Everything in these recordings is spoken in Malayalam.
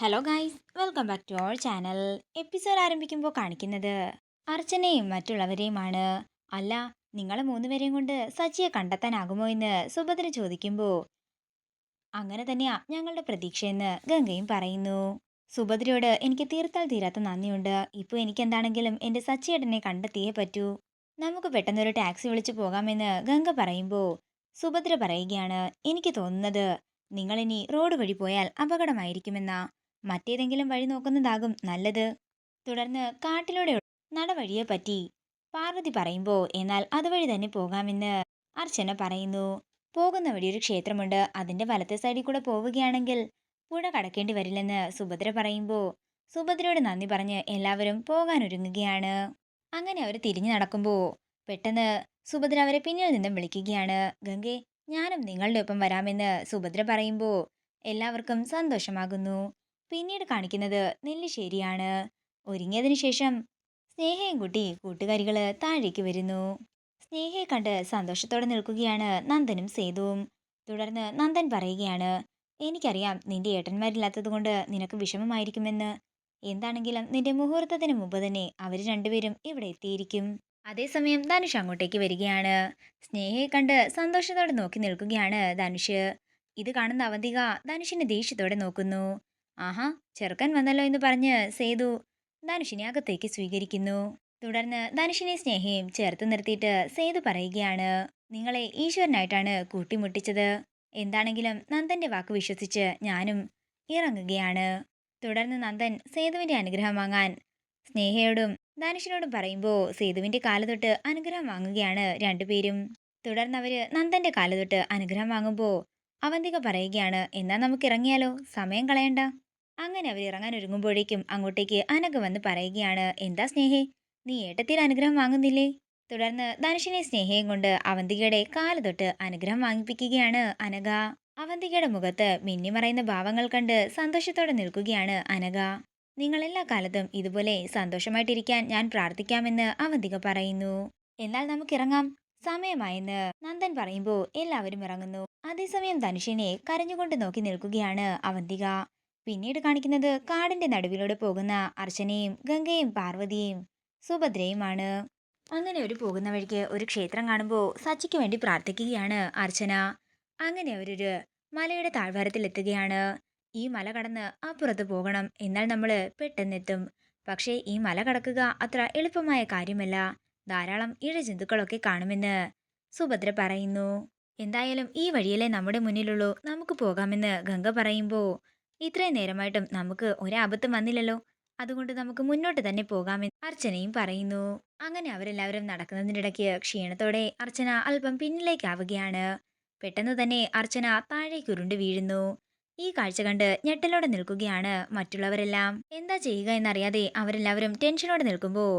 Hello guys welcome back to our channel episode ആരംഭിക്കുമ്പോൾ കാണിക്കുന്നത് അർച്ചനയും മറ്റുള്ളവരെയുമാണ്. അല്ല നിങ്ങളെ മൂന്നുപേരെയും കൊണ്ട് സച്ചിയെ കണ്ടെത്താനാകുമോ എന്ന് സുഭദ്ര ചോദിക്കുമ്പോൾ അങ്ങനെ തന്നെയാ ഞങ്ങളുടെ പ്രതീക്ഷയെന്ന് ഗംഗയും പറയുന്നു. സുഭദ്രയോട് എനിക്ക് തീർത്താൽ തീരാത്ത നന്ദിയുണ്ട്. ഇപ്പോൾ എനിക്ക് എന്താണെങ്കിലും എന്റെ സച്ചിയേട്ടനെ കണ്ടെത്തിയേ പറ്റൂ. നമുക്ക് പെട്ടെന്നൊരു ടാക്സി വിളിച്ചു പോകാമെന്ന് ഗംഗ പറയുമ്പോൾ സുഭദ്ര പറയുകയാണ് എനിക്ക് തോന്നുന്നത് നിങ്ങളിനി റോഡ് വഴി പോയാൽ അപകടമായിരിക്കുമെന്നാ. മറ്റേതെങ്കിലും വഴി നോക്കുന്നതാകും നല്ലത്. തുടർന്ന് കാട്ടിലൂടെ നടവഴിയെ പറ്റി പാർവതി പറയുമ്പോൾ എന്നാൽ അതുവഴി തന്നെ പോകാമെന്ന് അർച്ചന പറയുന്നു. പോകുന്ന വഴി ഒരു ക്ഷേത്രമുണ്ട്. അതിന്റെ വലത്തെ സൈഡിൽ കൂടെ പോവുകയാണെങ്കിൽ പുഴ കടക്കേണ്ടി വരില്ലെന്ന് സുഭദ്ര പറയുമ്പോൾ സുഭദ്രയോട് നന്ദി പറഞ്ഞ് എല്ലാവരും പോകാനൊരുങ്ങുകയാണ് അങ്ങനെ അവർ തിരിഞ്ഞു നടക്കുമ്പോൾ പെട്ടെന്ന് സുഭദ്ര അവരെ പിന്നിൽ നിന്നും വിളിക്കുകയാണ്. ഗംഗെ ഞാനും നിങ്ങളുടെ ഒപ്പം വരാമെന്ന് സുഭദ്ര പറയുമ്പോൾ എല്ലാവർക്കും സന്തോഷമാകുന്നു. പിന്നീട് കാണിക്കുന്നത് നെല്ലിശ്ശേരിയാണ് ഒരുങ്ങിയതിനു ശേഷം സ്നേഹയും കുട്ടി കൂട്ടുകാരികൾ താഴേക്ക് വരുന്നു. സ്നേഹയെ കണ്ട് സന്തോഷത്തോടെ നിൽക്കുകയാണ് നന്ദനും സേതുവും. തുടർന്ന് നന്ദൻ പറയുകയാണ് എനിക്കറിയാം നിന്റെ ഏട്ടന്മാരില്ലാത്തത് കൊണ്ട് നിനക്ക് വിഷമമായിരിക്കുമെന്ന്. എന്താണെങ്കിലും നിന്റെ മുഹൂർത്തത്തിന് മുമ്പ് തന്നെ അവർ രണ്ടുപേരും ഇവിടെ എത്തിയിരിക്കും. അതേസമയം ധനുഷ് അങ്ങോട്ടേക്ക് വരികയാണ്. സ്നേഹയെ കണ്ട് സന്തോഷത്തോടെ നോക്കി നിൽക്കുകയാണ് ധനുഷ്. ഇത് കാണുന്ന അവന്തിക ധനുഷിനെ ദേഷ്യത്തോടെ നോക്കുന്നു. ആഹാ ചെറുക്കൻ വന്നല്ലോ എന്ന് പറഞ്ഞ് സേതു ധനുഷിനെ അകത്തേക്ക് സ്വീകരിക്കുന്നു. തുടർന്ന് ധനുഷിനെ സ്നേഹയും ചേർത്ത് നിർത്തിയിട്ട് സേതു പറയുകയാണ് നിങ്ങളെ ഈശ്വരനായിട്ടാണ് കൂട്ടിമുട്ടിച്ചത്. എന്താണെങ്കിലും നന്ദന്റെ വാക്ക് വിശ്വസിച്ച് ഞാനും ഇറങ്ങുകയാണ്. തുടർന്ന് നന്ദൻ സേതുവിന്റെ അനുഗ്രഹം വാങ്ങാൻ സ്നേഹയോടും ധനുഷിനോടും പറയുമ്പോൾ സേതുവിന്റെ കാൽ തൊട്ട് അനുഗ്രഹം വാങ്ങുകയാണ് രണ്ടുപേരും. തുടർന്ന് അവർ നന്ദന്റെ കാൽ തൊട്ട് അനുഗ്രഹം വാങ്ങുമ്പോൾ അവന്തിക പറയുകയാണ് എന്നാ നമുക്ക് ഇറങ്ങിയാലോ സമയം കളയണ്ട. അങ്ങനെ അവർ ഇറങ്ങാൻ ഒരുങ്ങുമ്പോഴേക്കും അങ്ങോട്ടേക്ക് അനഘ വന്ന് പറയുകയാണ് എന്താ സ്നേഹേ നീ ഏട്ടത്തിൽ അനുഗ്രഹം വാങ്ങുന്നില്ലേ? തുടർന്ന് ധനുഷിനെ സ്നേഹയും കൊണ്ട് അവന്തികയുടെ കാൽ തൊട്ട് അനുഗ്രഹം വാങ്ങിപ്പിക്കുകയാണ് അനഘ. അവന്തികയുടെ മുഖത്ത് മിന്നിമറയുന്ന ഭാവങ്ങൾ കണ്ട് സന്തോഷത്തോടെ നിൽക്കുകയാണ് അനഘ. നിങ്ങൾ എല്ലാ കാലത്തും ഇതുപോലെ സന്തോഷമായിട്ടിരിക്കാൻ ഞാൻ പ്രാർത്ഥിക്കാമെന്ന് അവന്തിക പറയുന്നു. എന്നാൽ നമുക്കിറങ്ങാം. സമയമായെന്ന് നന്ദൻ പറയുമ്പോൾ എല്ലാവരും ഇറങ്ങുന്നു. അതേസമയം ധനുഷിനെ കരഞ്ഞുകൊണ്ട് നോക്കി നിൽക്കുകയാണ് അവന്തിക. പിന്നീട് കാണിക്കുന്നത് കാടിന്റെ നടുവിലൂടെ പോകുന്ന അർച്ചനയും ഗംഗയും പാർവതിയും സുഭദ്രയുമാണ്. അങ്ങനെ ഒരു പോകുന്ന വഴിക്ക് ഒരു ക്ഷേത്രം കാണുമ്പോൾ സച്ചിക്ക് വേണ്ടി പ്രാർത്ഥിക്കുകയാണ് അർച്ചന. അങ്ങനെ അവരൊരു മലയുടെ താഴ്വാരത്തിൽ എത്തുകയാണ് ഈ മല കടന്ന് അപ്പുറത്ത് പോകണം എന്നാൽ നമ്മൾ പെട്ടെന്നെത്തും. പക്ഷേ ഈ മല കടക്കുക അത്ര എളുപ്പമായ കാര്യമല്ല. ധാരാളം ഇഴജന്തുക്കളൊക്കെ കാണുമെന്ന് സുഭദ്ര പറയുന്നു. എന്തായാലും ഈ വഴിയല്ലേ നമ്മുടെ മുന്നിലുള്ളൂ. നമുക്ക് പോകാമെന്ന് ഗംഗ പറയുമ്പോൾ ഇത്രയും നേരമായിട്ടും നമുക്ക് ഒരാപത്തും വന്നില്ലല്ലോ. അതുകൊണ്ട് നമുക്ക് മുന്നോട്ട് തന്നെ പോകാമെന്ന് അർച്ചനയും പറയുന്നു. അങ്ങനെ അവരെല്ലാവരും നടക്കുന്നതിനിടയ്ക്ക് ക്ഷീണത്തോടെ അർച്ചന അല്പം പിന്നിലേക്കാവുകയാണ്. പെട്ടെന്ന് തന്നെ അർച്ചന താഴേക്ക് ഉരുണ്ട് വീഴുന്നു. ഈ കാഴ്ച കണ്ട് ഞെട്ടലോടെ നിൽക്കുകയാണ് മറ്റുള്ളവരെല്ലാം. എന്താ ചെയ്യുക എന്നറിയാതെ അവരെല്ലാവരും ടെൻഷനോടെ നിൽക്കുമ്പോൾ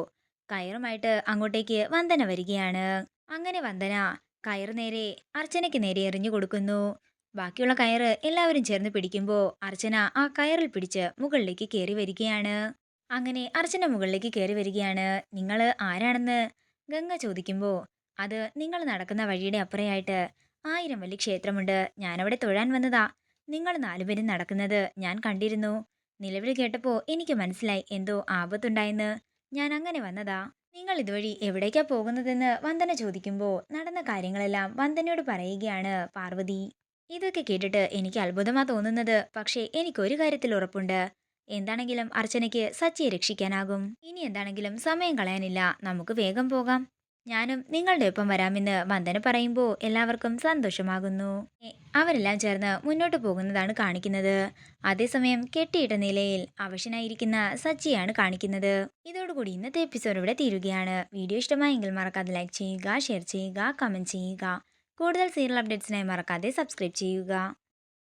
കയറുമായിട്ട് അങ്ങോട്ടേക്ക് വന്ദന വരികയാണ്. അങ്ങനെ വന്ദന കയർ നേരെ അർച്ചനയ്ക്ക് നേരെ എറിഞ്ഞു കൊടുക്കുന്നു. ബാക്കിയുള്ള കയറ് എല്ലാവരും ചേർന്ന് പിടിക്കുമ്പോൾ അർച്ചന ആ കയറിൽ പിടിച്ച് മുകളിലേക്ക് കയറി വരികയാണ്. അങ്ങനെ അർച്ചന മുകളിലേക്ക് കയറി വരികയാണ്. നിങ്ങൾ ആരാണെന്ന്? ഗംഗ ചോദിക്കുമ്പോൾ അത് നിങ്ങൾ നടക്കുന്ന വഴിയുടെ അപ്പുറയായിട്ട് ആയിരം വലിയ ക്ഷേത്രമുണ്ട്. ഞാനവിടെ തൊഴാൻ വന്നതാ. നിങ്ങൾ നാലുപേരും നടക്കുന്നത് ഞാൻ കണ്ടിരുന്നു. നിലവിൽ കേട്ടപ്പോൾ എനിക്ക് മനസ്സിലായി എന്തോ ആപത്തുണ്ടായെന്ന്. ഞാൻ അങ്ങനെ വന്നതാ. നിങ്ങൾ ഇതുവഴി എവിടേക്കാ പോകുന്നതെന്ന് വന്ദന ചോദിക്കുമ്പോൾ നടന്ന കാര്യങ്ങളെല്ലാം വന്ദനയോട് പറയുകയാണ് പാർവതി. ഇതൊക്കെ കേട്ടിട്ട് എനിക്ക് അത്ഭുതമാ തോന്നുന്നത്. പക്ഷേ എനിക്കൊരു കാര്യത്തിൽ ഉറപ്പുണ്ട്. എന്താണെങ്കിലും അർച്ചനയ്ക്ക് സച്ചിയെ രക്ഷിക്കാനാകും. ഇനി എന്താണെങ്കിലും സമയം കളയാനില്ല. നമുക്ക് വേഗം പോകാം. ഞാനും നിങ്ങളുടെ ഒപ്പം വരാമെന്ന് വന്ദന പറയുമ്പോൾ എല്ലാവർക്കും സന്തോഷമാകുന്നു. അവരെല്ലാം ചേർന്ന് മുന്നോട്ട് പോകുന്നതാണ് കാണിക്കുന്നത്. അതേസമയം കെട്ടിയിട്ട നിലയിൽ അവശനായിരിക്കുന്ന സച്ചിയാണ് കാണിക്കുന്നത്. ഇതോടുകൂടി ഇന്നത്തെ എപ്പിസോഡ് ഇവിടെ തീരുകയാണ്. വീഡിയോ ഇഷ്ടമായെങ്കിൽ മറക്കാതെ ലൈക്ക് ചെയ്യുക ഷെയർ ചെയ്യുക കമന്റ് ചെയ്യുക. കൂടുതൽ സീരിയൽ അപ്ഡേറ്റ്സിനായി മറക്കാതെ സബ്സ്ക്രൈബ് ചെയ്യുക.